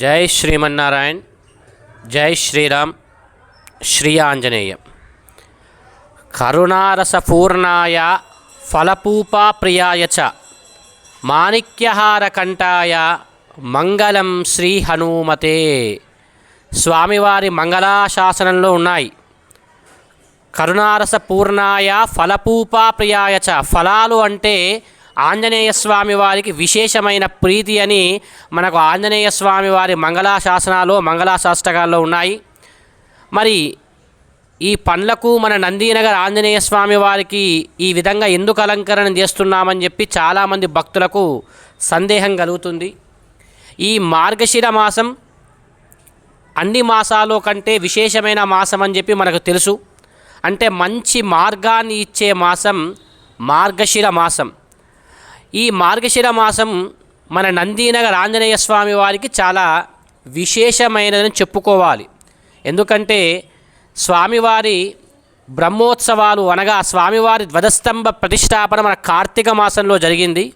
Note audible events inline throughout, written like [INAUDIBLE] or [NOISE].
జై శ్రీమన్నారాయణ్ జై శ్రీరామ్ శ్రీ ఆంజనేయం కరుణారసపూర్ణాయ ఫలపూపా ప్రియాయ చ మాణిక్యహారకంఠాయ మంగళం శ్రీ హనుమతే స్వామివారి మంగళాశాసనంలో ఉన్నాయి. కరుణారసపూర్ణాయ ఫలపూపాప్రియాయ ఫలపూపా ప్రియాయ చ ఫలాలు అంటే ఆంజనేయ స్వామి వారికి విశేషమైన ప్రీతి అని మనకు ఆంజనేయ స్వామి వారి మంగళాశాసనాలు మంగళాశాష్టకాల్లో ఉన్నాయి. మరి ఈ పండ్లకు మన నందీనగర్ ఆంజనేయ స్వామి వారికి ఈ విధంగా ఎందుకు అలంకరణ చేస్తున్నామని చెప్పి చాలామంది భక్తులకు సందేహం కలుగుతుంది. ఈ మార్గశిర మాసం అన్ని మాసాలు కంటే విశేషమైన మాసం అని చెప్పి మనకు తెలుసు. అంటే మంచి మార్గాన్ని ఇచ్చే మాసం మార్గశిర మాసం. ఈ మార్గశిర మాసం మన నందీనగర్ ఆంజనేయ స్వామి వారికి చాలా విశేషమైనదని చెప్పుకోవాలి. ఎందుకంటే స్వామివారి బ్రహ్మోత్సవాలు అనగా స్వామివారి ధ్వజస్తంభ ప్రతిష్టాపన మన కార్తీక మాసంలో జరిగింది.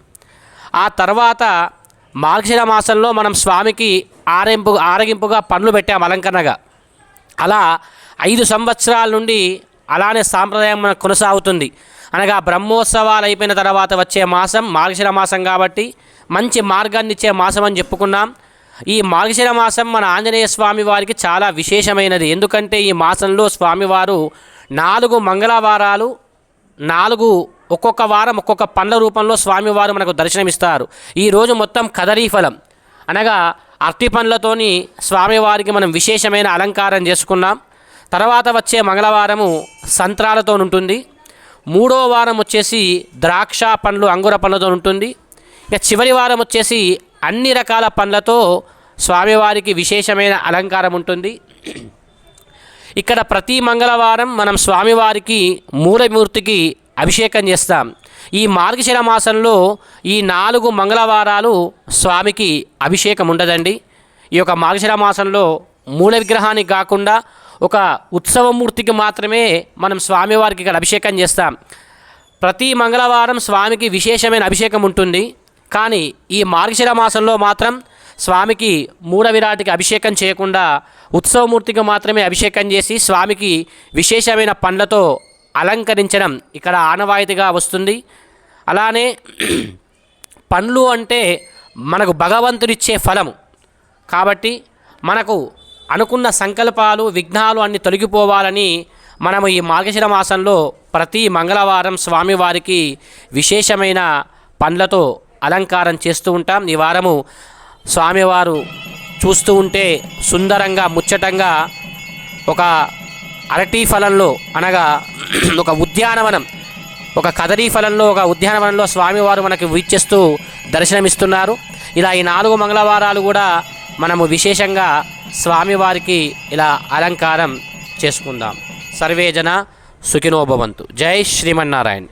ఆ తర్వాత మార్గశిర మాసంలో మనం స్వామికి ఆరింపు ఆరగింపుగా పనులు పెట్టాం అలంకరణగా. అలా ఐదు సంవత్సరాల నుండి అలానే సాంప్రదాయం మనకు కొనసాగుతుంది. అనగా బ్రహ్మోత్సవాలు అయిపోయిన తర్వాత వచ్చే మాసం మార్గశిర మాసం కాబట్టి మంచి మార్గాన్ని ఇచ్చే మాసం అని చెప్పుకున్నాం. ఈ మార్గశిర మాసం మన ఆంజనేయ స్వామి వారికి చాలా విశేషమైనది. ఎందుకంటే ఈ మాసంలో స్వామివారు నాలుగు మంగళవారాలు నాలుగు ఒక్కొక్క వారం ఒక్కొక్క పండ్ల రూపంలో స్వామివారు మనకు దర్శనమిస్తారు. ఈరోజు మొత్తం కదరీ ఫలం. అనగా అరటి పండ్లతోని స్వామివారికి మనం విశేషమైన అలంకారం చేసుకున్నాం. తర్వాత వచ్చే మంగళవారము సంత్రాలతో ఉంటుంది మూడో వారం వచ్చేసి ద్రాక్ష పండ్లు అంగుర పండ్లతో ఉంటుంది ఇక చివరి వారం వచ్చేసి అన్ని రకాల పండ్లతో స్వామివారికి విశేషమైన అలంకారం ఉంటుంది ఇక్కడ ప్రతి మంగళవారం మనం స్వామివారికి మూలమూర్తికి అభిషేకం చేస్తాం. ఈ మార్గశిర మాసంలో ఈ నాలుగు మంగళవారాలు స్వామికి అభిషేకం ఉండదండి ఈ యొక్క మార్గశిర మాసంలో మూల విగ్రహానికి కాకుండా ఒక ఉత్సవమూర్తికి మాత్రమే మనం స్వామివారికి ఇక్కడ అభిషేకం చేస్తాం. ప్రతి మంగళవారం స్వామికి విశేషమైన అభిషేకం ఉంటుంది. కానీ ఈ మార్గశిర మాసంలో మాత్రం స్వామికి మూల విరాటికి అభిషేకం చేయకుండా ఉత్సవమూర్తికి మాత్రమే అభిషేకం చేసి స్వామికి విశేషమైన పండ్లతో అలంకరించడం ఇక్కడ ఆనవాయితీగా వస్తుంది. అలానే పండ్లు అంటే మనకు భగవంతుడిచ్చే ఫలము. కాబట్టి మనకు అనుకున్న సంకల్పాలు విఘ్నాలు అన్ని తొలగిపోవాలని మనము ఈ మార్గశిర మాసంలో ప్రతి మంగళవారం స్వామివారికి విశేషమైన పండ్లతో అలంకారం చేస్తూ ఉంటాం. ఈ వారము స్వామివారు చూస్తూ ఉంటే సుందరంగా ముచ్చటంగా ఒక అరటి ఫలంలో అనగా [CLEARS THROAT] ఒక ఉద్యానవనం ఒక కదరీ ఫలంలో ఒక ఉద్యానవనంలో స్వామివారు మనకి వీక్షిస్తూ దర్శనమిస్తున్నారు. ఇలా ఈ నాలుగు మంగళవారాలు కూడా మనము విశేషంగా స్వామివారికి ఇలా అలంకారం చేసుకుందాం. సర్వేజన సుఖినోభవంతు జై శ్రీమన్నారాయణ.